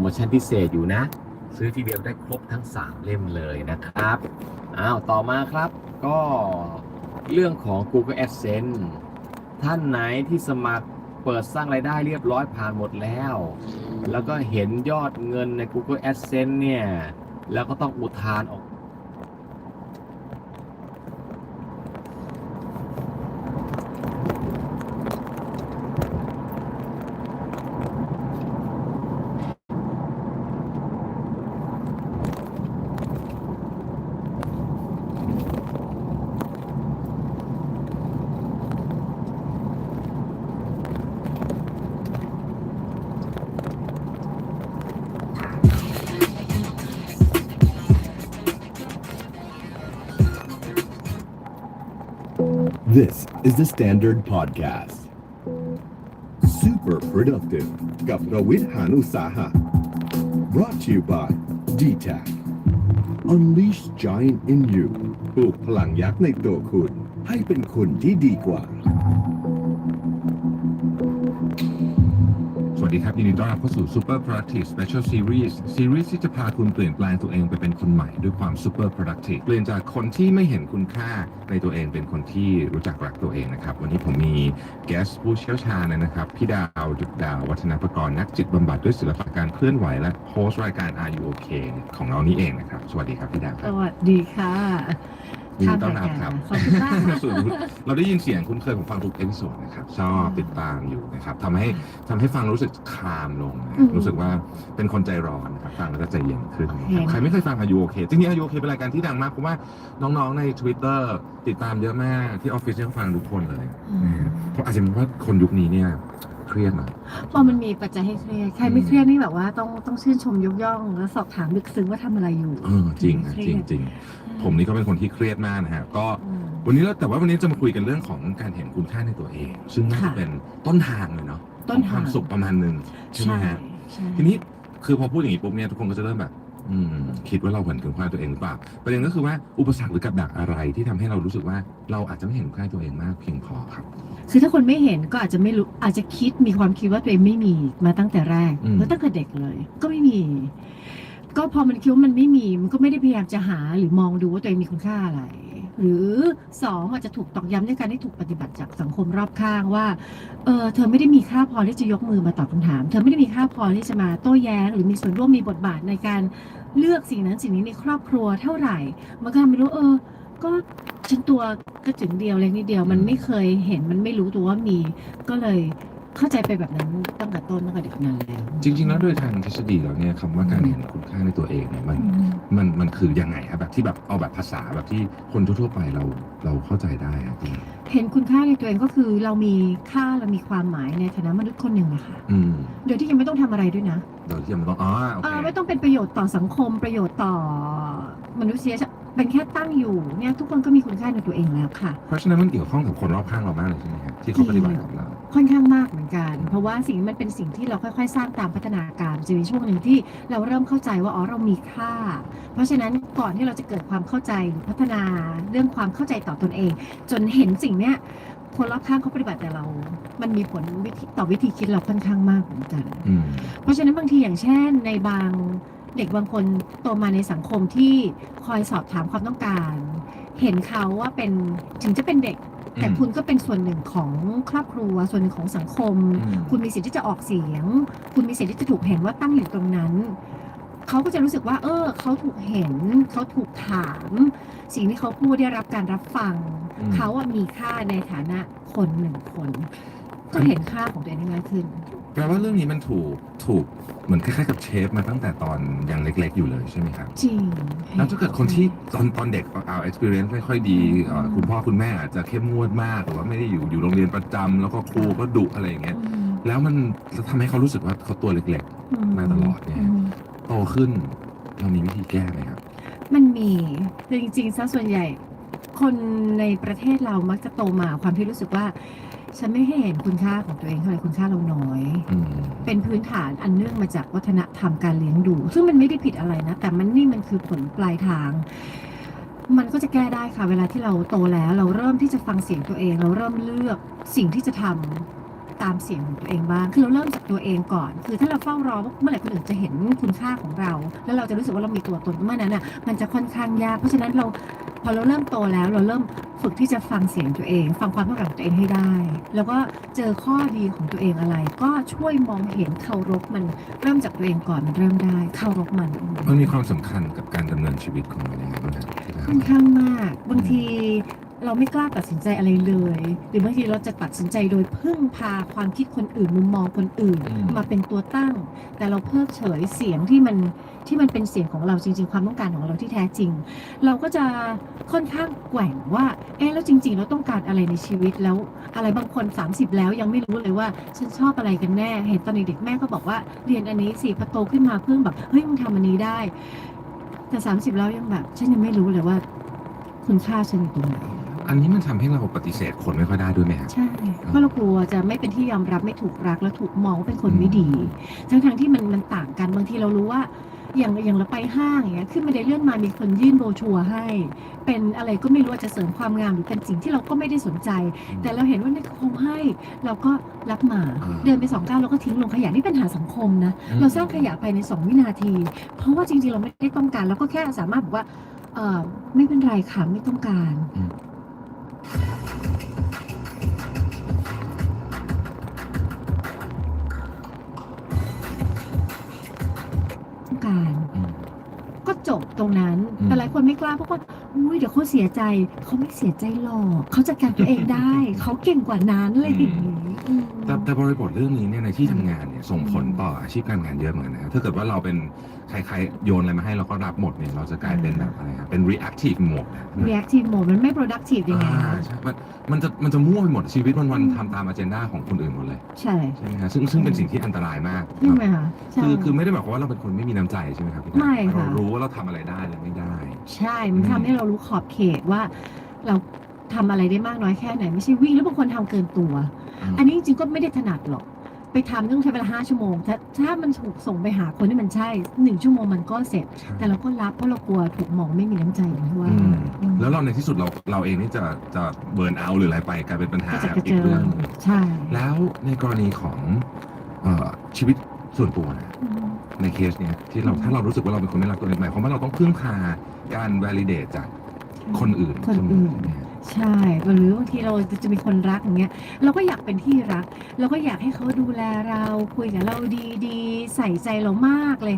โมชั่นพิเศษอยู่นะ ซื้อทีเดียวได้ครบทั้ง 3 เล่มเลยนะครับอ้าวต่อมาครับก็เรื่องของ Google AdSense ท่านไหนที่สมัครเปิดสร้างรายได้เรียบร้อยผ่านหมดแล้ว แล้วก็เห็นยอดเงินใน Google AdSense เนี่ย แล้วก็ต้องอุทานออก This is the Standard Podcast. Super productive กับรวิทย์หานุสาหะ brought to you by d t a c Unleash Giant in You ปลูกพลังยักษ์ในตัวคุณ ให้เป็นคุณที่ดีกว่า ดีครับยินดีต้อนรับเข้าสู่ Super Productive Special Series ซีรีส์ที่จะพาคุณเปลี่ยนแปลงตัวเองไปเป็นคนใหม่ด้วยความ Super Productive เปลี่ยนจากคนที่ไม่เห็นคุณค่าในตัวเองเป็นคนที่รู้จักรักตัวเองนะครับ วันนี้ผมมี guest ผู้เชี่ยวชาญนะครับ พี่ดาวดุดดาว วัฒนประกรณ์นักจิตบำบัดด้วยศิลปะการเคลื่อนไหวและโฮสต์รายการ Are You OK ของเรานี่เองนะครับ สวัสดีครับพี่ดาวคสรับวัสดีค่ะ ยินดีต้อนรับครับขอบคุณมากค่ะส่วนเราได้ยินเสียงคุ้นเคยผมฟังทุกเอพิโซดนะครับชอบติดตามอยู่นะครับทำให้ทำให้ฟังรู้สึกคามลงนะอืมรู้สึกว่าเป็นคนใจร้อนครับฟังแล้วก็ใจเย็นขึ้นโอเคนะครับใครไม่เคยฟังอายุโอเคจริงๆอายุโอเคเป็นรายการที่ดังมากเพราะว่าน้องๆใน Twitter ติดตามเยอะมากที่ออฟฟิศยังฟังทุกคนเลยนะครับเพราะอาจจะเป็นเพราะคนยุคนี้เนี่ย เครียดหน่อยพอมันมีปัจจัยให้เครียดใครไม่เครียดนี่แบบว่าต้องต้องชื่นชมยกย่อง แล้วสอบถามลึกซึ้งว่าทำอะไรอยู่เออจริงนะเคจยริงดจริงๆผมนี่ก็เป็นคนที่เครียดมากนะฮะก็อืมวันนี้เราแต่ว่าวันนี้จะมาคุยกันเรื่องของการเห็นคุณค่าในตัวเอง ซึ่งน่าจะค่ะเป็นต้นทางเลยเนาะต้นของความทางสุขประมาณหนึ่งใช่ไหมฮะใช่ทีนี้คือพอพูดอย่างนี้ปุ๊บเนี่ยทุกคนก็จะเริ่มแบบ อืมคิดว่าเราเห็นคุณค่าตัวเองหรือเปล่าประเด็นก็คือว่าอุปสรรคหรือกับดักอะไรที่ทำให้เรารู้สึกว่าเราอาจจะไม่เห็นคุณค่าตัวเองมากเพียงพอครับคือถ้าคนไม่เห็นก็อาจจะไม่รู้อาจจะคิดมีความคิดว่าตัวเองไม่มีมาตั้งแต่แรกอืมแล้วตั้งแต่เด็กเลย ก็ไม่มี ก็พอมันคิดว่ามันไม่มีมันก็ไม่ได้พยายามจะหาหรือมองดูว่าตัวเองมีคุณค่าอะไร หรือสองอาจจะถูกตอกย้ำด้วยการที่ถูกปฏิบัติจากสังคมรอบข้างว่าเออเธอไม่ได้มีค่าพอที่จะยกมือมาตอบคำถาม เธอไม่ได้มีค่าพอที่จะมาโต้แย้ง หรือมีส่วนร่วมมีบทบาทในการเลือกสิ่งนั้นสิ่งนี้ในครอบครัวเท่าไหร่มันก็ทำให้รู้เออก็ฉันตัวกระจึงเดียวเล็กนิดเดียวมันไม่เคยเห็นมันไม่รู้ตัวว่ามีก็เลย เข้าใจไปแบบนั้นตั้งแต่ต้นตั้งแต่เด็กนั้นแล้ว จริง ๆ แล้วโดยทางทฤษฎีแล้วเนี่ยคำว่าการเห็นคุณค่าในตัวเองเนี่ยมันอืมมันมันคือยังไงครับแบบที่แบบเอาแบบภาษาแบบที่คนทั่วๆไปเราเราเข้าใจได้ครับพี่เห็นคุณค่าในตัวเองก็คือเรามีค่าเรามีความหมายในฐานะมนุษย์คนหนึ่งอะค่ะอืมโดยที่ยังไม่ต้องทำอะไรด้วยนะโดยที่ยังไม่ต้องอ๋อโอเอเคอไม่ต้องเป็นประโยชน์ต่อสังคมประโยชน์ต่อมนุษยชาติ เป็นแค่ตั้งอยู่เนี่ยทุกคนก็มีคุณค่าในตัวเองแล้วค่ะ เพราะฉะนั้นมันเกี่ยวข้องกับคนรอบข้างเรามากเลยใช่ไหมครับที่เขาปฏิบัติกับเรา ค่อนข้างมากเหมือนกัน เพราะว่าสิ่งนี้มันเป็นสิ่งที่เราค่อย ๆ สร้างตามพัฒนาการจะมีช่วงหนึ่งที่เราเริ่มเข้าใจว่าอ๋อเรามีค่า เพราะฉะนั้นก่อนที่เราจะเกิดความเข้าใจหรือพัฒนาเรื่องความเข้าใจต่อตนเอง จนเห็นสิ่งเนี้ยคนรอบข้างเขาปฏิบัติแต่เรา มันมีผลวิธีต่อวิธีคิดเราค่อนข้างมากเหมือนกันอืมเพราะฉะนั้นบางทีอย่างเช่นในบาง เด็กบางคนโตมาในสังคมที่คอยสอบถามความต้องการ เห็นเขาว่าเป็นถึงจะเป็นเด็ก แต่อืมคุณก็เป็นส่วนหนึ่งของครอบครัวส่วนหนึ่งของสังคมอืมคุณมีสิทธิ์ที่จะออกเสียง คุณมีสิทธิ์ที่จะถูกเห็นว่าตั้งอยู่ตรงนั้นเขาก็จะรู้สึกว่า เออเขาถูกเห็นเขาถูกถาม สิ่งที่เขาพูดได้รับการรับฟังอืมเขาอะมีค่าในฐานะคนหนึ่งคน ก็เห็นค่าของตัวเองได้ง่ายขึ้น แปลว่าเรื่องนี้มันถูกถูกเหมือนคล้ายๆกับเชฟมาตั้งแต่ตอนยังเล็ก ๆ อยู่เลยใช่ไหมครับ จริงแล้วถ้าเกิดคนที่ตอนตอนเด็กเอา experience ไม่ค่อยดีเอ่อคุณพ่อคุณแม่อาจจะเข้มงวดมากหรือว่าไม่ได้อยู่อยู่โรงเรียนประจำแล้วก็ครูก็ดุอะไรอย่างเงี้ยอืมแล้วมันทำให้เขารู้สึกว่าเขาตัวเล็ก มาตลอดเนี่ย ม ๆ โตขึ้นเรามีวิธีแก้ไหมครับ มันมีคือจริงๆซะส่วนใหญ่ คนในประเทศเรามักจะโตมาความที่รู้สึกว่า ฉันไม่ให้เห็นคุณค่าของตัวเองเท่าไหร่คุณค่าเราน้อย อืมเป็นพื้นฐานอันเนื่องมาจากวัฒนธรรมการเลี้ยงดู ซึ่งมันไม่ได้ผิดอะไรนะ แต่มันนี่มันคือผลปลายทาง มันก็จะแก้ได้ค่ะ เวลาที่เราโตแล้ว เราเริ่มที่จะฟังเสียงตัวเอง เราเริ่มเลือกสิ่งที่จะท ตามเสียงของตัวเองบ้าง คือเราเริ่มจากตัวเองก่อน คือถ้าเราเฝ้ารอว่าเมื่อไหร่คนอื่นจะเห็นคุณค่าของเรา แล้วเราจะรู้สึกว่าเรามีตัวตนเมื่อนั้นอะ มันจะค่อนข้างยาก เพราะฉะนั้นเราพอเราเริ่มโตแล้วเราเริ่มฝึกที่จะฟังเสียงตัวเอง ฟังความต้องการของตัวเองให้ได้ แล้วก็เจอข้อดีของตัวเองอะไร ก็ช่วยมองเห็นเคารพมันเริ่มจากตัวเองก่อนมันเริ่มได้เคารพมัน มันมีความสำคัญกับการดำเนินชีวิตของเรายังไงบ้างครับ ค่อนข้างมาก บางที เราไม่กล้าตัดสินใจอะไรเลย หรือบางทีเราจะตัดสินใจโดยพึ่งพาความคิดคนอื่นมุมมองคนอื่นอืมมาเป็นตัวตั้ง แต่เราเพิกเฉยเสียงที่มันที่มันเป็นเสียงของเราจริง ๆ ความต้องการของเราที่แท้จริง เราก็จะค่อนข้างแกว่งว่าเอ๊ะแล้วจริง ๆ เราต้องการอะไรในชีวิตแล้วอะไรบางคน 30 แล้วยังไม่รู้เลยว่าฉันชอบอะไรกันแน่ เห็นตอนเด็กๆแม่ก็บอกว่าเรียนอันนี้สิพอโตขึ้นมาเพิ่งแบบเฮ้ยมึงทำอันนี้ได้ แต่สามสิบแล้วยังแบบฉันยังไม่รู้เลยว่า คุณค่าฉันอยู่ตรงไหน อันนี้มันทำให้เราปฏิเสธคนไม่ค่อยได้ด้วยไหมครับใช่เพราะเรากลัวจะไม่เป็นที่ยอมรับไม่ถูกรักแล้วถูกมองว่าเป็นคนไม่ดี ทั้งทงๆที่มันมันต่างกันบางทีเรารู้ว่า อย่างอย่างเราไปห้างอย่างเงี้ยขึ้นมาได้เลื่อนมามีคนยื่นโบรชัวร์ให้ เป็นอะไรก็ไม่รู้ว่าจะเสริมความงามหรือเป็นสิ่งที่เราก็ไม่ได้สนใจ แต่เราเห็นว่านี่คงให้เราก็รับมาอ่าเดินไปสองก้าวเราก็ทิ้งลงขยะนี่เป็นปัญหาสังคมนะ อืม เราสร้างขยะภายในสองวินาที เพราะว่าจริงๆ เราไม่ได้ต้องการเราก็แค่สามารถบอกว่าเออไม่เป็นไรค่ะไม่ต้องการ อืมต้อง การอืมก็จบตรงนั้นอืมแต่หลายคนไม่กล้าเพราะว่าอุ้ยเดี๋ยวเขาเสียใจ เขาไม่เสียใจหรอก เขาจัดการตัวเองได้ เขาเก่งกว่านั้นอะไรอย่างนี้อืมแต่แต่บริบทเรื่องนี้เนี่ยในที่ทำงานเนี่ยส่งผลต่ออาชีพการงานเยอะเหมือนกันนะครับถ้าเกิดว่าเราเป็นใครๆโยนอะไรมาให้เราก็รับหมดเนี่ยเราจะกลายเป็นแบบอะไรครับเป็น reactive mode นะ reactive mode มันไม่ productive ยังไงอ่านะใช่มันมันจะมันจะมั่วไปหมดชีวิตวันวันอืมๆทำตาม agenda ของคนอื่นหมดเลยใช่ใช่ไหมครับซึ่งซึ่งเป็นสิ่งที่อันตรายมากใช่ไหมคะใช่ คือคือไม่ได้หมายความว่าเราเป็นคนไม่มีน้ำใจใช่ไหมครับพี่ดาไม่ค่ะ เรารู้ว่าเราทำอะไรได้หรือไม่ได้ ใช่ มันอืมทำให้เรารู้ขอบเขตว่า เราทำอะไรได้มากน้อยแค่ไหน ไม่ใช่วิ่งแล้วบางคนทำเกินตัว อันนี้จริงๆก็ไม่ได้ถนัดหรอก ไปทำต้องใช้เวลาห้าชั่วโมง ถ้าถ้ามันถูกส่งไปหาคนที่มันใช่หนึ่งชั่วโมงมันก็เสร็จใช่แต่เราก็รับเพราะเรากลัวถูกมองไม่มีน้ำใจอย่างที่ว่า อืมอืมแล้วเราในที่สุดเราเราเองนี่จะจะเบิร์นเอาหรืออะไรไปกลายเป็นปัญหาก็จะกระอีเจิกเรื่องงหนึ่งใช่แล้วในกรณีของเออชีวิตส่วนตัวนะ อืม ในเคสเนี้ยที่เราถ้าเรารู้สึกว่าเราเป็นคนไม่รักตัวเองหมายความว่าเราต้องพึ่งพาการ validate จากคนอื่นคนอื่นเสมไหม ใช่หรือบางทีเราจะมีคนรักอย่างเงี้ยเราก็อยากเป็นที่รัก เราก็อยากให้เขาดูแลเราคุยกับเราดีๆ ใส่ใจเรามากเลย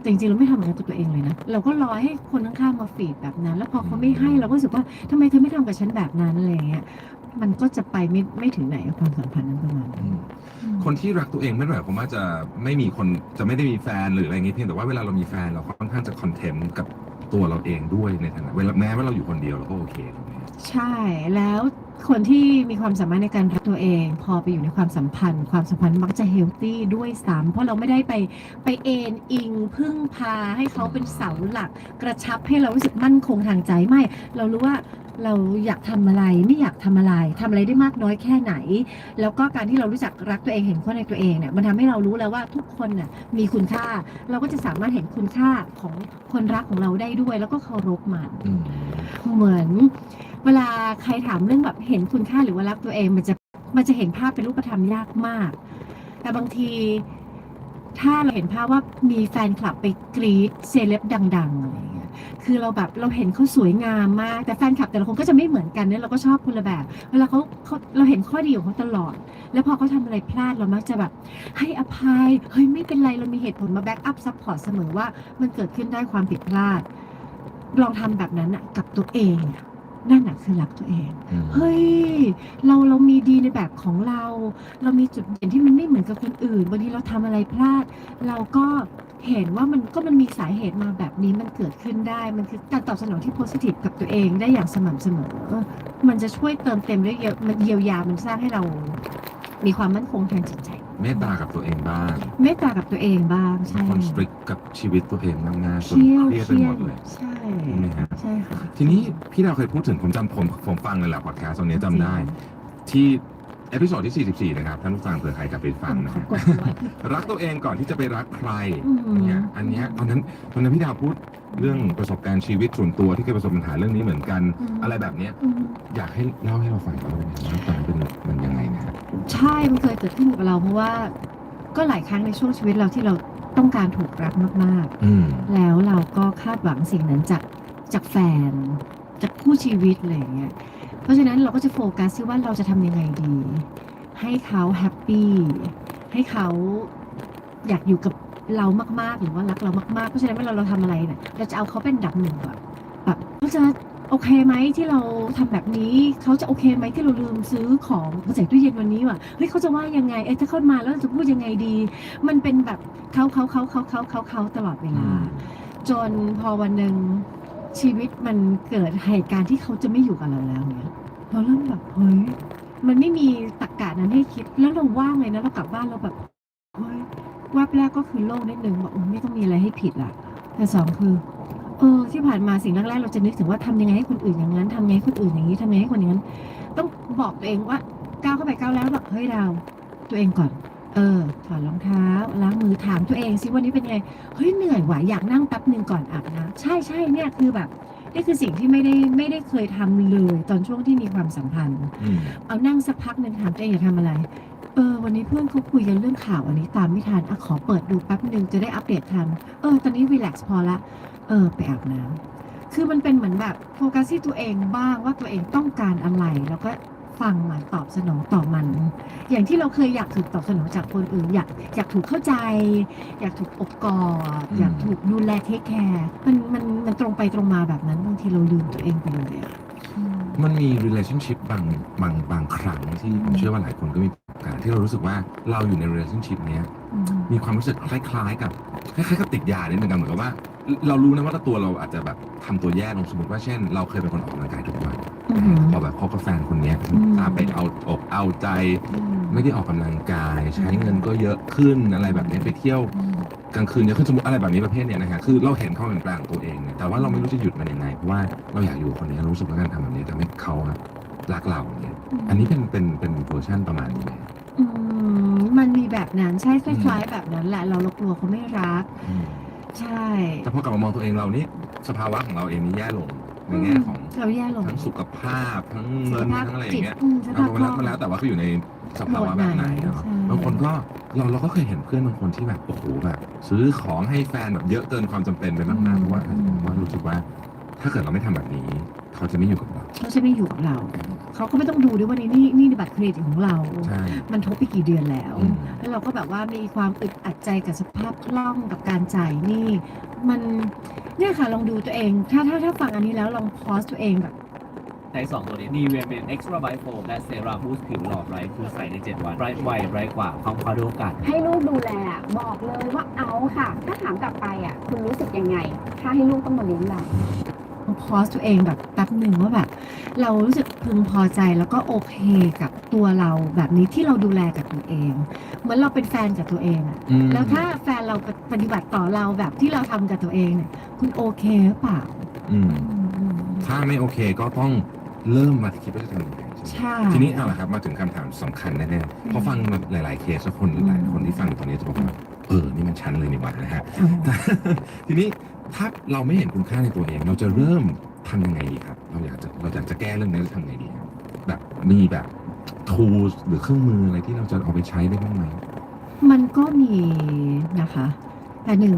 แต่จริงๆเราไม่ทำอย่างนั้นกับตัวเองเลยนะเราก็รอให้คนข้างๆมาฟีดแบบนั้น แล้วพอเขาไม่ให้เราก็รู้สึกว่าทำไมเธอไม่ทำกับฉันแบบนั้นอะไรเงี้ยมันก็จะไปไม่ไม่ถึงไหนความสัมพันธ์นั้นประมาณนั้คนที่รักตัวเองไม่ได้หมายความว่าจะไม่มีคนจะไม่ได้มีแฟนหรืออะไรอย่างงี้เพียงแต่ว่าเวลาเรามีแฟนเราค่อนข้างจะคอนเทนต์กับ ตัวเราเองด้วยในฐานะเวลาแม้ว่าเราอยู่คนเดียวเราก็โอเคถูกไหม ใช่แล้ว คนที่มีความสามารถในการรักตัวเอง พอไปอยู่ในความสัมพันธ์ ความสัมพันธ์มักจะเฮลตี้ด้วยซ้ำเพราะเราไม่ได้ไปไปเอนอิงพึ่งพาให้เขาเป็นเสาหลัก กระชับให้เรารู้สึกมั่นคงทางใจไม่ เรารู้ว่าเราอยากทำอะไรไม่อยากทำอะไรทำอะไรได้มากน้อยแค่ไหน แล้วก็การที่เรารู้จักรักตัวเองเห็นข้อในตัวเองเนี่ยมันทำให้เรารู้แล้วว่าทุกคนน่ะมีคุณค่า เราก็จะสามารถเห็นคุณค่าของคนรักของเราได้ด้วย แล้วก็เคารพมันอืมเหมือน เวลาใครถามเรื่องแบบเห็นคุณค่าหรือว่ารักตัวเอง มันจะมันจะเห็นภาพเป็นรูปธรรมยากมาก แต่บางทีถ้าเราเห็นภาพว่ามีแฟนคลับไปกรีดเซเลบดังๆอะไรอย่างเงี้ย คือเราแบบเราเห็นเขาสวยงามมาก แต่แฟนคลับแต่ละคนก็จะไม่เหมือนกันเนี่ยเราก็ชอบคนละแบบ เวลาเขาเขาเราเห็นข้อดีของเขาตลอด แล้วพอเขาทำอะไรพลาดเรามักจะแบบ ให้อภัย เฮ้ยไม่เป็นไรเรามีเหตุผลมาแบ็กอัพซัพพอร์ตเสมอว่ามันเกิดขึ้นได้ความผิดพลาด ลองทำแบบนั้นอะกับตัวเองอะ นั่นแหะคือรักตัวเองอืมเฮ้ย เราเรามีดีในแบบของเรา เรามีจุดเด่นที่มันไม่เหมือนกับคนอื่นบางทีเราทำอะไรพลาด เราก็เห็นว่ามันก็มันมีสาเหตุมาแบบนี้มันเกิดขึ้นได้ มันคือการตอบสนองที่โพสิทีฟกับตัวเองได้อย่างสม่ำเสมอ มันจะช่วยเติมเต็มได้เยอะมันเยียวยามันสร้างให้เรา มีความมั่นคงทางจิตใจ เมตตากับตัวเองบ้าง เมตตากับตัวเองบ้างใช่คอนสตริกกับชีวิตตัวเองมากๆจนเชี่ยวเครียดไปเชี่หยมวดเลยใช่ใช่ไหมฮะใช่ค่ะทีนี้พี่ดาวเคยพูดถึงผมจำผมผมฟังเลยแหละพอดแคสต์ตรงนี้จำได้ ที่เอพิโซดที่ 44 นะครับท่านผู้ฟังเผื่อใครกลับไปฟังนะขอฮะกดไว้รักตัวเองก่อนที่จะไปรักใครอืม เนี่ยอันเนี้ยตอนนั้นตอนนั้นพี่ดาวพูดเรื่องประสบการณ์ชีวิตส่วนตัวที่เคยประสบปัญหาเรื่องนี้เหมือนกัน อืม อะไรแบบเนี้ยอืม อยากให้เล่าให้เราฟังหน่อยว่าตอนนั้นเป็นมันยังไงนะฮะใช่ มันเคยเกิดขึ้นกับเราเพราะว่า ก็หลายครั้งในช่วงชีวิตเราที่เราต้องการถูกรักมากอืม ๆ แล้วเราก็คาดหวังสิ่งนั้นจากจากแฟน จากคู่ชีวิตอะไรอย่างเงี้ย เพราะฉะนั้นเราก็จะโฟกัสที่ว่าเราจะทำยังไงดี ให้เขาแฮปปี้ให้เขาอยากอยู่กับเรามากๆหรือว่ารักเรามากๆ เพราะฉะนั้นเวลาเราทำอะไรเนี่ยเราจะเอาเขาเป็นอันดับหนึ่งก่อนแบบเขาจะ โอเคไหมที่เราทำแบบนี้เขาจะโอเคไหมที่เราลืมซื้อของมาใส่ตู้เย็นวันนี้ว่ะเฮ้ยเขาจะว่ายังไงเอ๊ะถ้าเขามาแล้วเราจะพูดยังไงดี มันเป็นแบบเขาเขาเขาเขาเขาเขาเขาตลอดเวลา จนพอวันหนึ่งชีวิตมันเกิดเหตุการณ์ที่เขาจะไม่อยู่กับเราแล้วเนี่ยเราเริ่มแบบเฮ้ยมันไม่มีตรกกะนั้นให้คิดแล้วเราว่างเลยนะเรากลับบ้านเราแบบเฮ้ยแวบแรกก็คือโล่งนิดนึงบอกโอ้ไม่ต้องมีอะไรให้ผิดละแต่สองคือ เออที่ผ่านมาสิ่งแรกๆเราจะนึกถึงว่าทำยังไงให้คนอื่นอย่างนั้นทำยังไงให้คนอื่นอย่างนี้ทำยังไงให้คนอย่างนั้น ต้องบอกตัวเองว่าก้าวเข้าไปก้าวแล้วแบบเฮ้ยเราตัวเองก่อน เออ ถอดรองเท้าล้างมือถามตัวเองสิวันนี้เป็นไงเฮ้ยเหนื่อยว่ะอยากนั่งแป๊บหนึ่งก่อนอาบน้ำใช่ใช่เนี่ยคือแบบนี่คือสิ่งที่ไม่ได้ไม่ได้เคยทำเลยตอนช่วงที่มีความสัมพันธ์อืมเอานั่งสักพักหนึ่งถามตัวเองอยากทำอะไร เออ วันนี้เพื่อนเขาคุยกันเรื่องข่าวอันนี้ตามไม่ทันอะขอเปิดดูแป๊บหนึ่งจะได้อัปเดตทันเออ ตอนนี้รีแลกซ์พอละ เออ ไปอาบน้ำคือมันเป็นเหมือนแบบโฟกัสที่ตัวเองบ้างว่าตัวเองต้องการอะไร แล้วก็ฟังมันตอบสนองต่อมัน อย่างที่เราเคยอยากถูกตอบสนองจากคนอื่น อยากอยากถูกเข้าใจ อยากถูกอบกอดอืมอยากถูกดูแลเทคแคร์มันมันมันตรงไปตรงมาแบบนั้นบางทีเราลืมตัวเองไปเลยอะอืมมันมี relationship บางบางบางครั้งที่ผมเชื่อว่าหลายคนก็มีประสบการณ์ที่เรารู้สึกว่าเราอยู่ใน relationship เนี้ยอืมมีความรู้สึกคล้าย ๆ กับคล้ายๆกับติดยาเนี่ยเหมือนกันเหมือนกับว่า เรารู้นะว่าตัวเราอาจจะแบบทำตัวแย่ลงสมมติว่าเช่น เราเคยเป็นคนออกกำลังกายทุกวันอืมพอแบบคบกับแฟนคนเนี้ยอืม ตามไปเอาอกเอาใจอืมไม่ได้ออกกำลังกาย ใช้เงินก็เยอะขึ้นอะไรแบบนี้ไปเที่ยวอืมกลางคืนเยอะขึ้นสมมติอะไรแบบนี้ประเภทเนี้ยนะฮะคือเราเห็นเขาเป็นแปลงของตัวเองเนี่ยแต่ว่าเราไม่รู้จะหยุดมันยังไงเพราะว่าเราอยากอยู่กับคนนี้เรารู้สึกว่าการทำแบบนี้ทำให้เขาอะรักเราเนี่ยอันนี้เป็นเป็นเป็นเวอร์ชันประมาณนี้ไหม อืมมันมีแบบนั้นใช่คล้ายๆแบบนั้นแหละ เราเรากลัวเขาไม่รัก อืม ใช่แต่พอกลับมามองตัวเองเรานี่สภาวะของเราเองนี่แย่ลงในแง่ของเราแย่ลงทั้งสุขภาพทั้งเงินทั้งอะไรอย่างเงี้ยอืมสเอาภาพมาคแล้ล่วองมาแล้วแต่ว่าเขาอยู่ในสภาวะแบบไหนเนาะใช่บางคนก็เราเราก็เคยเห็นเพื่อนบางคนที่แบบโอ้โหแบบซื้อของให้แฟนแบบเยอะเกินความจำเป็นไปมากๆเพราะว่าเพราะว่ารู้สึกว่า ถ้าเกิดเราไม่ทำแบบนี้ เขาจะไม่อยู่กับเราเขาจะไม่อยู่กับเรา เขาก็ไม่ต้องดูด้วยว่านี่นี่นี่บัตรเครดิตของเรา ใช่ มันทบไปกี่เดือนแล้ว อืม แล้วเราก็แบบว่ามีความอึดอัดใจกับสภาพคล่องกับการจ่ายหนี่มันเนี่ยค่ะลองดูตัวเอง ถ้าถ้าถ้าฟังอันนี้แล้วลองพอสตัวเองแบบ ใช้สองตัวนี้นีเวียเป็น Extra Bright Foam และ Sera Boost ผิวหลอดไร้คือใส่ใน 7 วันไร้ไวไร้กว่าความพอดูโอกาสให้ลูกดูแลอะบอกเลยว่าเอาค่ะ ถ้าถามกลับไปอะ คุณรู้สึกยังไง ถ้าให้ลูกต้องมาเลี้ยงเรา พอสตัวเองแบบแป๊บหนึ่งว่าแบบเรารู้สึกพึงพอใจแล้วก็โอเคกับตัวเราแบบนี้ที่เราดูแลกับตัวเองเหมือนเราเป็นแฟนกับตัวเองอะอืม แล้วถ้าแฟนเราปฏิบัติต่อเราแบบที่เราทำกับตัวเองเนี่ยคุณโอเคหรือเปล่าอืมอืมอืมถ้าไม่โอเคก็ต้องเริ่มมาคิดว่าจะทำยังไงใช่ไหมใช่ทีนี้เอาละครับมาถึงคำถามสำคัญแน่ๆพอฟังมาหลาย ๆ เคสแล้วคนหลายๆคนที่ฟังอยู่ตรงนี้จะบอกว่า เออ นี่มันชันเลยนี่หว่านะฮะเอาแต่ทีนี้ถ้าเราไม่เห็นคุณค่าในตัวเอง เราจะเริ่มทำยังไงดีครับ เราอยากจะเราอยากจะแก้เรื่องนี้จะทำไงดีครับแบบมีแบบ tools หรือเครื่องมืออะไรที่เราจะเอาไปใช้ได้บ้างไหม มันก็มีนะคะ แต่หนึ่ง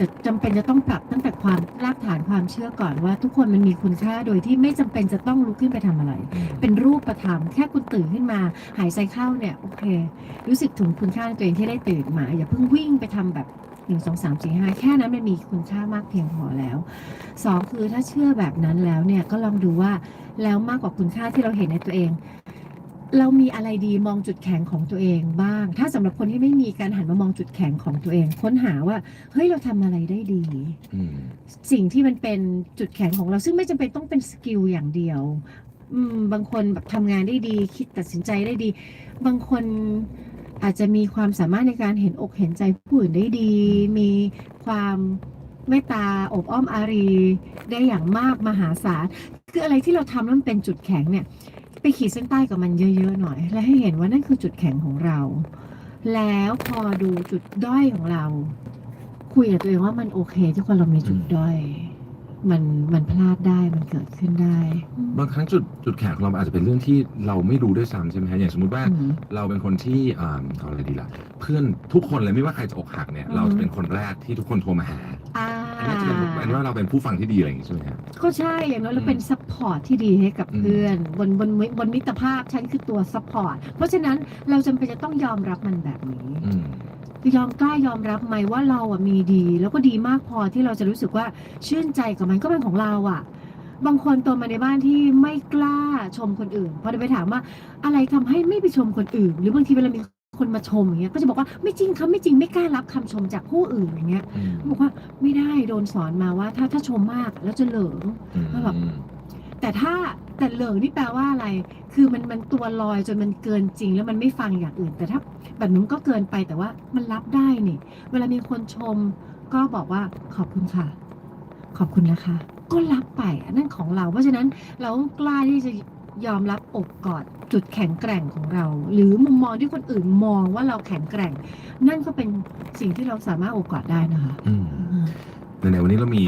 จะจำเป็นจะต้องปรับตั้งแต่ความรากฐานความเชื่อก่อนว่า ทุกคนมันมีคุณค่าโดยที่ไม่จำเป็นจะต้องลุกขึ้นไปทำอะไร เป็นรูปธรรมแค่คุณตื่นขึ้นมา หายใจเข้าเนี่ยโอเค รู้สึกถึงคุณค่าในตัวเองที่ได้ตื่นมา อย่าเพิ่งวิ่งไปทำแบบหนึ่งสองสามสี่ห้าแค่นั้นมันมีคุณค่ามากเพียงพอแล้วสองคือถ้าเชื่อแบบนั้นแล้วเนี่ยก็ลองดูว่าแล้วมากกว่าคุณค่าที่เราเห็นในตัวเอง เรามีอะไรดีมองจุดแข็งของตัวเองบ้าง ถ้าสำหรับคนที่ไม่มีการหันมามองจุดแข็งของตัวเอง ค้นหาว่า เฮ้ยเราทำอะไรได้ดีอืมสิ่งที่มันเป็นจุดแข็งของเราซึ่งไม่จำเป็นต้องเป็นสกิลอย่างเดียวอืมบางคนแบบทำงานได้ดี คิดตัดสินใจได้ดี บางคนอาจจะมีความสามารถในการเห็นอกเห็นใจผู้อื่นได้ดี มีความเมตตาอบอ้อมอารี ได้อย่างมากมหาศาลคืออะไรที่เราทำแล้วมันเป็นจุดแข็งเนี่ย ไปขีดเส้นใต้กับมันเยอะๆหน่อย และให้เห็นว่านั่นคือจุดแข็งของเรา แล้วพอดูจุดด้อยของเรา คุยกับตัวเองว่ามันโอเคที่คนเรามีจุดด้อย มันมันพลาดได้มันเกิดขึ้นได้บางครั้งจุดจุดแข็งของเราอาจจะเป็นเรื่องที่เราไม่รู้ด้วยซ้ำใช่ไหมฮะอย่างสมมติว่าอืม เราเป็นคนที่อ่าเอาอะไรดีล่ะ เพื่อนทุกคนเลยไม่ว่าใครจะอกหักเนี่ย อืม เราจะเป็นคนแรกที่ทุกคนโทรมาหาอ่าอันนี้จะเป็นเป็นว่าเราเป็นผู้ฟังที่ดีอะไรอย่างงี้ใช่ไหมฮะ ก็ใช่อย่างน้อยเราอืมเป็นซัพพอร์ตที่ดีให้กับอืม เพื่อนบนบนบนมิตรภาพฉันคือตัวซัพพอร์ตเพราะฉะนั้นเราจำเป็นจะต้องยอมรับมันแบบนี้ อืมคือ ยอมกล้ายอมรับไหมว่าเราอะมีดี แล้วก็ดีมากพอที่เราจะรู้สึกว่าชื่นใจกับมันก็เป็นของเราอะ บางคนโตมาในบ้านที่ไม่กล้าชมคนอื่นพอไปถามว่าอะไรทำให้ไม่ไปชมคนอื่น หรือบางทีเวลามีคนมาชมอย่างเงี้ยก็จะบอกว่าไม่จริงครับไม่จริงไม่กล้ารับคำชมจากผู้อื่นอย่างเงี้ยอืมบอกว่าไม่ได้โดนสอนมาว่าถ้าถ้าชมมากแล้วจะเหลิงอืมแล้วแบบแต่ถ้า แต่เหลิงนี่แปลว่าอะไร คือมันมันตัวลอยจนมันเกินจริง แล้วมันไม่ฟังอย่างอื่น แต่ถ้า แบบนั้นก็เกินไปแต่ว่ามันรับได้นี่ เวลามีคนชม ก็บอกว่าขอบคุณค่ะ ขอบคุณนะคะ ก็รับไปอันนั่นของเรา เพราะฉะนั้นเราต้องกล้าที่จะยอมรับอกกอดจุดแข็งแกร่งของเรา หรือมุมมองที่คนอื่นมองว่าเราแข็งแกร่ง นั่นก็เป็นสิ่งที่เราสามารถโอบกอดได้นะคะอืมอืมในๆวันนี้เรามี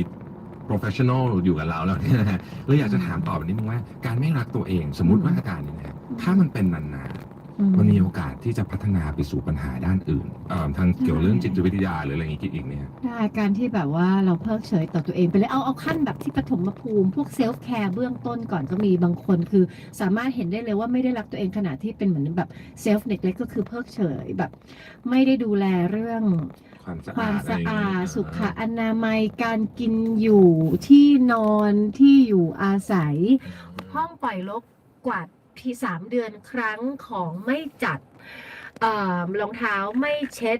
professional อยู่กับเราแล้วเนี่ยนะฮะเราอยากจะถามต่อแบบนี้นึงว่าการไม่รักตัวเองสมมติว่าอาการนี้นะฮะถ้ามันเป็นนานๆมันมีโอกาสที่จะพัฒนาไปสู่ปัญหาด้านอื่นเอ่อทางเกี่ยวเรื่องจิตวิทยาหรืออะไรอย่างงี้อีกเนี่ยได้การที่แบบว่าเราเพิกเฉยต่อตัวเองไปเลยเอาเอาขั้นแบบที่ปฐมภูมิ พวกเซลฟ์แคร์เบื้องต้นก่อนก็มีบางคนคือสามารถเห็นได้เลยว่าไม่ได้รักตัวเองขนาดที่เป็นเหมือนแบบเซลฟ์เน็กเล็กก็คือเพิกเฉยแบบ ไม่ได้ดูแลเรื่อง ความสะควาอามดสะอาดไรย่งเงี้ยสุขอนามัยการกินอยู่ที่นอนที่อยู่อาศัย ห้องปล่อยรกกวาดทีสามเดือนครั้งของไม่จัดเอ่อรองเท้าไม่เช็ด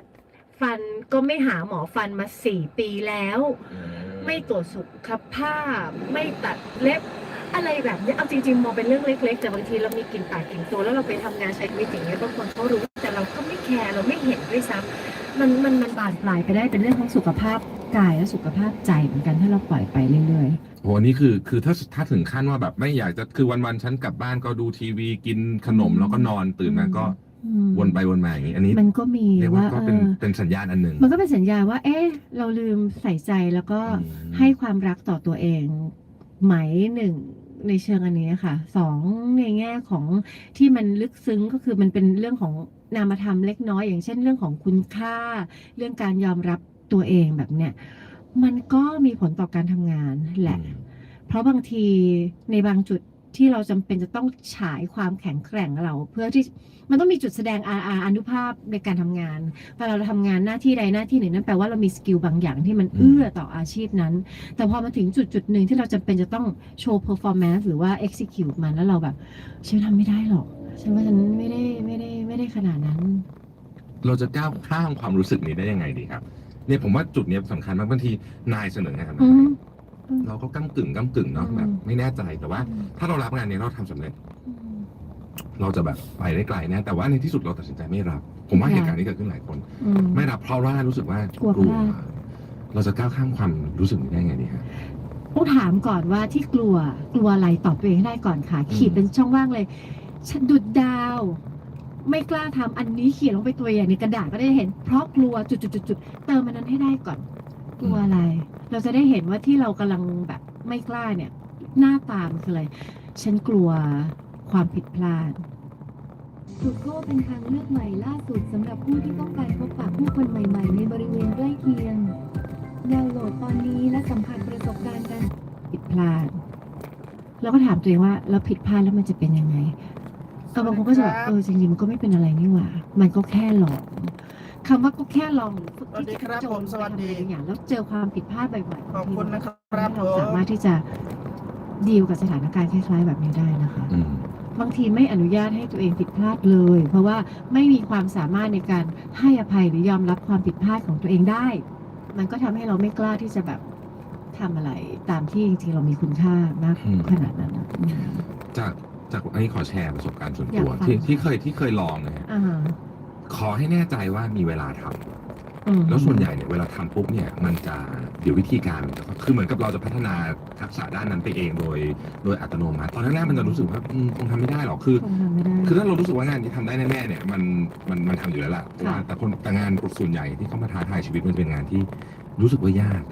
ฟันก็ไม่หาหมอฟันมาสี่ปีแล้วไม่ตรวจสุขภาพ ไม่ตัดเล็บ อะไรแบบนี้เอาจริงๆมองเป็นเรื่องเล็ก ๆ แต่บางทีเรามีกลิ่นปากกลิ่นตัวแล้วเราไปทำงานใช้ชีวิตอย่างเงี้ยบางคนเขารู้แต่เราก็ไม่แคร์เราไม่เห็นด้วยซ้ำ มันมันมันบานปลายไปได้เป็นเรื่องของสุขภาพกายและสุขภาพใจเหมือนกันถ้าเราปล่อยไปเรื่อยโหอันนี้คือคือถ้าถ้าถึงขั้นว่าแบบไม่อยากจะคือวันๆฉันกลับบ้านก็ดูทีวีกินขนมแล้วก็นอนตื่นมาก็ๆอืมวนไปวนมาอย่างนี้ อันนี้มันก็มีเรียกว่าว่าก็เอเป็นอเป็นสัญญาณอันหนึ่งมันก็เป็นสัญญาณว่า เอ๊ะเราลืมใส่ใจแล้วก็ อืม ให้ความรักต่อตัวเองไหมหนึ่งในเชิงอันนี้ค่ะสองในแง่ของที่มันลึกซึ้งก็คือมันเป็นเรื่องของ นามธรรมเล็กน้อยอย่างเช่นเรื่องของคุณค่า เรื่องการยอมรับตัวเองแบบเนี้ยมันก็มีผลต่อการทำงานแหละ เพราะบางทีในบางจุดที่เราจำเป็นจะต้องฉายความแข็งแกร่งเรา เพื่อที่มันต้องมีจุดแสดงอาอาอนุภาพในการทำงานเวลาเราทำงานหน้าที่ใดหน้าที่หนึ่งนั่นแปลว่าเรามีสกิลบางอย่างที่มันอืมเอื้อต่ออาชีพนั้น แต่พอมาถึงจุดจุดหนึ่งที่เราจำเป็นจะต้องโชว์ performance หรือว่า execute มันแล้วเราแบบฉันทำไม่ได้หรอก ฉันว่าฉันไม่ได้ไม่ได้ไม่ได้ขนาดนั้น เราจะก้าวข้ามความรู้สึกนี้ได้ยังไงดีครับ เนี่ยผมว่าจุดเนี้ยสำคัญมากบางทีนายเสนองานมาอืม เราก็ก้ากึ่งก้ากึ่งเนาะอืมแบบไม่แน่ใจแต่ว่า ถ้าเรารับงานเนี้ยเราทำสำเร็จ เราจะแบบไปได้ไกลแนะแต่ว่าในที่สุดเราตัดสินใจไม่รับ ผมว่าค่ะ เหตุการณ์นี้เกิดขึ้นหลายคน อืม ไม่รับเพราะว่ารู้สึกว่ากลัวพลาด เราจะก้าวข้ามความรู้สึกนี้ได้ไงดีฮะ ต้องถามก่อนว่าที่กลัวกลัวอะไรตอบตัวเองให้ได้ก่อนค่ะ ขีดเป็นช่องว่างเลย ฉันดุดดาว ไม่กล้าทำอันนี้เขียนลงไปตัวอย่างในกระดาษก็ได้เห็น เพราะกลัวจุดจุดจุดจุดเติมมันนั้นให้ได้ก่อน กลัวอะไร เราจะได้เห็นว่าที่เรากำลังแบบไม่กล้าเนี่ย หน้าตามนคืออะไรฉันกลัวความผิดพลาดฟรุโกเป็นทางเลือกใหม่ล่าสุดสำหรับผู้ที่ต้องการพบปะผู้คนใหม่ ๆ ในบริเวณใกล้เคียงดาวน์โหลดตอนนี้และสัมผัสประสบการณ์การผิดพลาดเราก็ถามตัวเองว่าเราผิดพลาดแล้วมันจะเป็นยังไง เออบางคนก็จะแบบเออจริงๆมันก็ไม่เป็นอะไรนี่หว่า มันก็แค่ลองคำว่าก็แค่ลองหรือฝึกสวัสดีที่ครัจะบผมสวัสดี ไปทำอะไรบางอย่างแล้วเจอความผิดพลาดบ่อยๆขอบคุณนะครับทำให้เราผมสามารถที่จะดีลกับสถานการณ์คล้าย ๆ แบบนี้ได้นะคะ อืม บางทีไม่อนุญาตให้ตัวเองผิดพลาดเลย เพราะว่าไม่มีความสามารถในการให้อภัยหรือยอมรับความผิดพลาดของตัวเองได้ มันก็ทำให้เราไม่กล้าที่จะแบบทำอะไรตามที่จริงๆเรามีคุณค่ามากอืม ขนาดนั้นนะอืมจาก จากอันนี้ขอแชร์ประสบการณ์ส่วนอยากตัวฟัง ที่ที่เคยที่เคยลองนะฮะอ่าขอให้แน่ใจว่ามีเวลาทำอืมแล้วส่วนใหญ่เนี่ยเวลาทำปุ๊บเนี่ยมันจะเดี๋ยววิธีการมันจะคือเหมือนกับเราจะพัฒนาทักษะด้านนั้นไปเองโดยโดยอัตโนมัติตอนแรกๆมันจะรู้สึกว่าอืมคงทำไม่ได้หรอกคือ คงทำไม่ได้ คือถ้าเรารู้สึกว่างานนี้ทำได้แน่ๆเนี่ยมันมันมันทำอยู่แล้วล่ะเพราะว่าค่ะ แต่คนแต่งานส่วนใหญ่ที่เขามาท้าทายชีวิตมันเป็นงานที่รู้สึกว่ายาก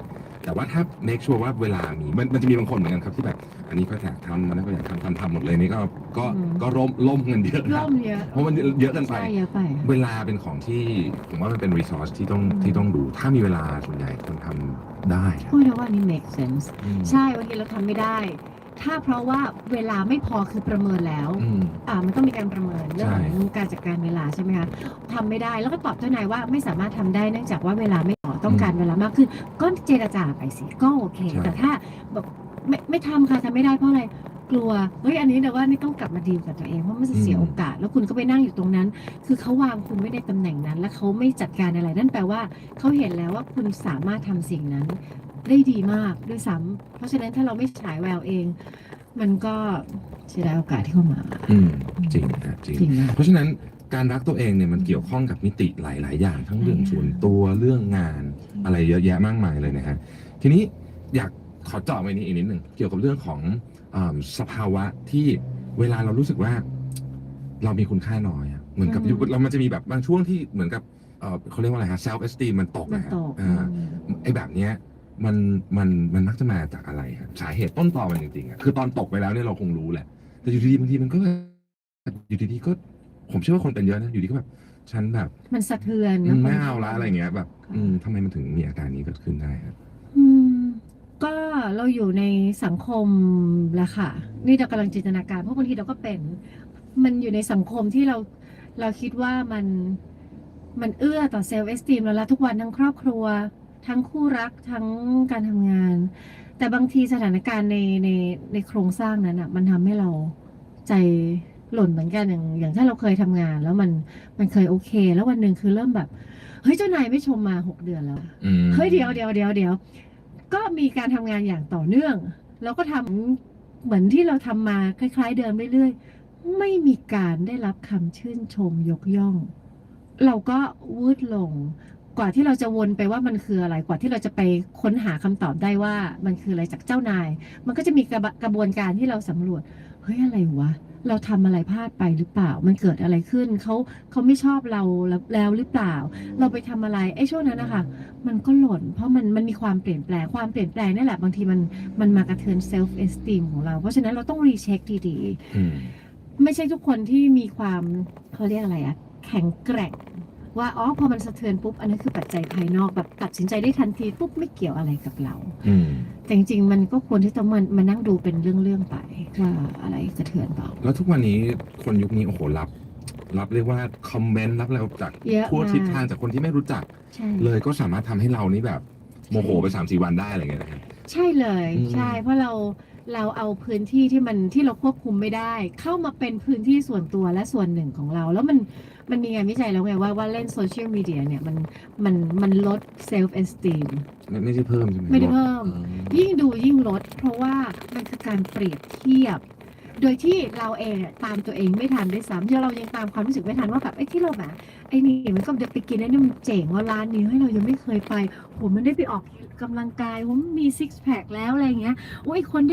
แต่แต่ว่าถ้า make sure ว่าเวลามีมันมันจะมีบางคนเหมือนกันครับที่แบบ อันนี้ก็อยากทำอันนั้นก็อยากทำทำทำหมดเลยนี่ก็ก็อืม ก็ร่มล่มเงินเยอะคร่รับมเยอะเพราะมันเยอะเกินไป ใช่เยอะไป เวลาเป็นของที่ผมว่ามันเป็น resource ที่ต้องอืม ที่ต้องดูถ้ามีเวลาส่วนใหญ่คนทำได้ครับพูดแล้วว่านี่ make sense อืม ใช่บางทีเราทำไม่ได้ ถ้าเพราะว่าเวลาไม่พอคือประเมินแล้ว อืม อ่ามันต้องมีการประเมินเรื่องใช่ของการจัดการเวลาใช่ไหมคะทำไม่ได้แล้วก็ตอบเจ้านายว่าไม่สามารถทำได้เนื่องจากว่าเวลาไม่พอต้องการเวลามากขึ้นก็เจรจาไปสิก็โอเคแต่ถ้าแบบไม่ไม่ทำค่ะทำไม่ได้เพราะอะไรกลัวเฮ้ยอันนี้แต่ว่านี่ต้องกลับมาดีลกับตัวเองเพราะมันจะเสียโอกาส แล้วคุณก็ไปนั่งอยู่ตรงนั้น คือเขาวางคุณไว้ในตำแหน่งนั้น แล้วเขาไม่จัดการอะไรนั่นแปลว่าเขาเห็นแล้วว่าคุณสามารถทำสิ่งนั้น ได้ดีมากด้วยซ้ำเพราะฉะนั้นถ้าเราไม่ฉายแววเอง มันก็เสียดายโอกาสที่เข้ามา อืมจริงนะจริง จริงนะ เพราะฉะนั้นการรักตัวเองเนี่ยมันเกี่ยวข้องกับมิติหลาย ๆ อย่างทั้งเรื่องส่วนตัวเรื่องงานอะไรเยอะแยะมากมายเลยนะฮะทีนี้อยากขอเจาะไปนี้อีกนิดหนึ่งเกี่ยวกับเรื่องของอาสภาวะที่เวลาเรารู้สึกว่า เรามีคุณค่าน้อยอะเหมือนกับอืมเรามันจะมีแบบบางช่วงที่เหมือนกับเอ่อเขาเรียกว่าอะไรฮะ self esteem มันตกมันนะฮะตกอ่า ไอ้แบบเนี้ย มันมันมันมักจะมาจากอะไรครับสาเหตุต้นตอมันจริงๆอะคือตอนตกไปแล้วเนี่ยเราคงรู้แหละ แต่อยู่ดีๆบางทีมันก็แบบอยู่ดีๆก็ ผมเชื่อว่าคนเป็นเยอะนะอยู่ดีก็แบบฉันแบบ มันสะเทือนอืมนะไม่เอาละอะไรเงี้ยแบบ อืมทำไมมันถึงมีอาการนี้เกิดขึ้นได้ครับ อืม ก็เราอยู่ในสังคมแหละค่ะ นี่เรากำลังจินตนาการเพราะบางทีเราก็เป็น มันอยู่ในสังคมที่เราเราคิดว่ามันมันเอื้อต่อเซลล์เอสติมเราละทุกวันทั้งครอบครัว ทั้งคู่รักทั้งการทำงาน แต่บางทีสถานการณ์ในในในโครงสร้างนั้นอะ มันทำให้เราใจหล่นเหมือนกันอย่างอย่างถ้าเราเคยทำงาน แล้วมันมันเคยโอเค แล้ววันหนึ่งคือเริ่มแบบ เฮ้ยเจ้านายไม่ชมมาหกเดือนแล้ว อืมเฮ้ยเดี๋ยวเดี๋ยวเดี๋ยวเดี๋ยวก็มีการทำงานอย่างต่อเนื่อง แล้วก็ทำเหมือนที่เราทำมาคล้ายๆ เดิมเรื่อยๆ ไม่มีการได้รับคำชื่นชมยกย่อง เราก็วืดลง กว่าที่เราจะวนไปว่ามันคืออะไร กว่าที่เราจะไปค้นหาคำตอบได้ว่ามันคืออะไรจากเจ้านาย มันก็จะมีกระบะกระบวนการที่เราสำรวจ เฮ้ยอะไรวะ เราทำอะไรพลาดไปหรือเปล่า มันเกิดอะไรขึ้น เขาเขาไม่ชอบเราแล้วแล้วหรือเปล่า เราไปทำอะไร ไอ้ช่วงนั้นนะคะ มันก็หล่น เพราะมันมันมีความเปลี่ยนแปลง ความเปลี่ยนแปลงนี่แหละ บางทีมันมันมากระเทือนเซลฟ์เอสติมของเรา เพราะฉะนั้นเราต้องรีเช็คดีอืมๆไม่ใช่ทุกคนที่มีความเขาเรียกอะไรอะแข็งแกร่ง ว่าอ๋อพอมันสะเทือนปุ๊บอันนั้นคือปัจจัยภายนอกแบบตัดสินใจได้ทันทีปุ๊บไม่เกี่ยวอะไรกับเราอืมแต่จริงๆมันก็ควรที่จะมันมานั่งดูเป็นเรื่องๆไปว่าอะไรกระเทือนเปล่าแล้วทุกวันนี้คนยุคนี้โอ้โหรับ รับเรียกว่าคอมเมนต์รับอะไรจากเยอะทั่วมากทิศทางจากคนที่ไม่รู้จักใช่เลยก็สามารถทำให้เรานี่แบบโมโหไปสามสี่วันได้อะไรเงี้ยนะครับใช่เลยอืมใช่เพราะเราเราเอาพื้นที่ที่มันที่เราควบคุมไม่ได้ เข้ามาเป็นพื้นที่ส่วนตัวและส่วนหนึ่งของเรา แล้วมัน มันมีงานวิจัยแล้วไงว่าว่าเล่นโซเชียลมีเดียเนี่ยมันมันมันลดเซลฟ์เอสติม ไม่ไม่ได้เพิ่มใช่ไหมไม่ได้เพิ่มอืมยิ่งดูยิ่งลด เพราะว่ามันคือการเปรียบเทียบ โดยที่เราเองอะตามตัวเองไม่ทันด้วยซ้ำที่เรายังตามความรู้สึกไม่ทันว่าแบบไอ้ที่เราแบบไอ้นี่มันก็เดินไปกินไอ้นี่มันเจ๋งว่าร้านนี้ให้ยเรายังไม่เคยไปโหมันได้ไปออกกำลังกายผมมีซิกแพคแล้วอะไรอย่างเงี้ยโอ้ยคนได้